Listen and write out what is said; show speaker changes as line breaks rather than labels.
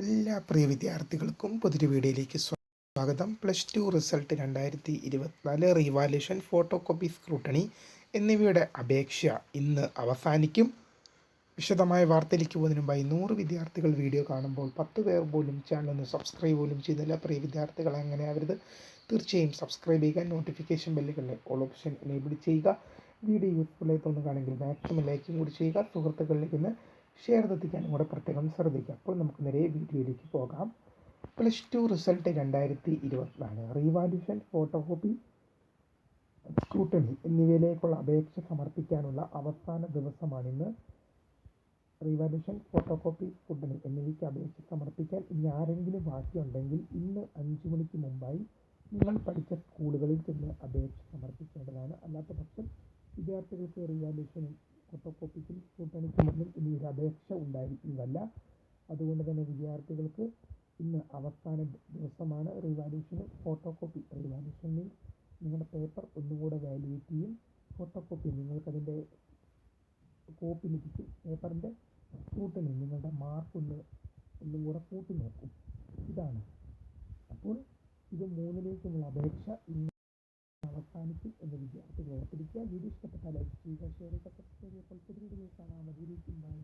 എല്ലാ പ്രിയ വിദ്യാർത്ഥികൾക്കും പുതിയൊരു വീഡിയോയിലേക്ക് സ്വാഗതം. പ്ലസ് ടു റിസൾട്ട് രണ്ടായിരത്തി ഇരുപത്തിനാല് റീവാലുവേഷൻ ഫോട്ടോ കോപ്പി സ്ക്രൂട്ടണി എന്നിവയുടെ അപേക്ഷ ഇന്ന് അവസാനിക്കും. വിശദമായ വാർത്തയിലേക്ക് പോകുന്നതിന് മുമ്പായി നൂറ് വിദ്യാർത്ഥികൾ വീഡിയോ കാണുമ്പോൾ പത്ത് പേർ പോലും ചാനൽ ഒന്ന് സബ്സ്ക്രൈബ് പോലും ചെയ്തില്ല. പ്രിയ വിദ്യാർത്ഥികൾ അങ്ങനെ ആവരുത്. തീർച്ചയായും സബ്സ്ക്രൈബ് ചെയ്യുക നോട്ടിഫിക്കേഷൻ ബെല്ലുകളിലെ ഓൾ ഓപ്ഷൻ എനേബിൾ ചെയ്യുക. വീഡിയോ യൂസ്ഫുൾ ആയി തോന്നുകയാണെങ്കിൽ മാക്സിമം ലൈക്കും കൂടി ചെയ്യുക. സുഹൃത്തുക്കളിലേക്ക് ഷെയർ എത്തിക്കാനും കൂടെ പ്രത്യേകം ശ്രദ്ധിക്കുക. അപ്പോൾ നമുക്ക് നേരെ വീഡിയോയിലേക്ക് പോകാം. പ്ലസ് ടു റിസൾട്ട് രണ്ടായിരത്തി ഇരുപത്തിനാല് റീവാല്യൂഷൻ ഫോട്ടോ കോപ്പി സ്ക്രൂട്ടണി എന്നിവയിലേക്കുള്ള അപേക്ഷ സമർപ്പിക്കാനുള്ള അവസാന ദിവസമാണിന്ന്. റീവാല്യൂഷൻ ഫോട്ടോ കോപ്പി സ്ക്രൂട്ടണി എന്നിവയ്ക്ക് അപേക്ഷ സമർപ്പിക്കാൻ ഇനി ആരെങ്കിലും ബാക്കിയുണ്ടെങ്കിൽ ഇന്ന് അഞ്ച് മണിക്ക് മുമ്പായി നിങ്ങൾ പഠിച്ച സ്കൂളുകളിൽ ചെന്ന് അപേക്ഷ സമർപ്പിക്കേണ്ടതാണ്. അല്ലാത്ത പക്ഷം വിദ്യാർത്ഥികൾക്ക് റീവാല്യൂഷനും ഫോട്ടോ കോപ്പിക്കും സ്ക്രൂട്ടണിക്കുമൊന്നും ഇനി ഒരു അപേക്ഷ ഉണ്ടായിരിക്കുന്നതല്ല. അതുകൊണ്ട് തന്നെ വിദ്യാർത്ഥികൾക്ക് ഇന്ന് അവസാന ദിവസമാണ് റിവാല്യൂഷന് ഫോട്ടോ കോപ്പി റിവാല്യൂഷൻ മീൻസ് നിങ്ങളുടെ പേപ്പർ ഒന്നുകൂടെ വാല്യുവേറ്റ് ചെയ്യും. ഫോട്ടോ കോപ്പി നിങ്ങൾക്കതിന്റെ കോപ്പി ലഭിക്കും. പേപ്പറിന്റെ കൂട്ടണി നിങ്ങളുടെ മാർക്ക് ഒന്ന് ഒന്നും കൂടെ കൂട്ടി നോക്കും. ഇതാണ്. അപ്പോൾ ഇത് മൂന്നിലേക്കുമുള്ള അപേക്ഷ. ഇന്ന് അവസാനിക്കും എന്ന് വിദ്യാർത്ഥികളെ. ഓർത്തിരിക്കുക വീഡിയോ ഇഷ്ടപ്പെട്ടാൽ ലൈക്ക് ചെയ്യുക ഷെയർ ചെയ്യുക സബ്സ്ക്രൈബ് ചെയ്യുക. പുതിയ വീഡിയോ കാണാം മതിയിലേക്കും ബൈ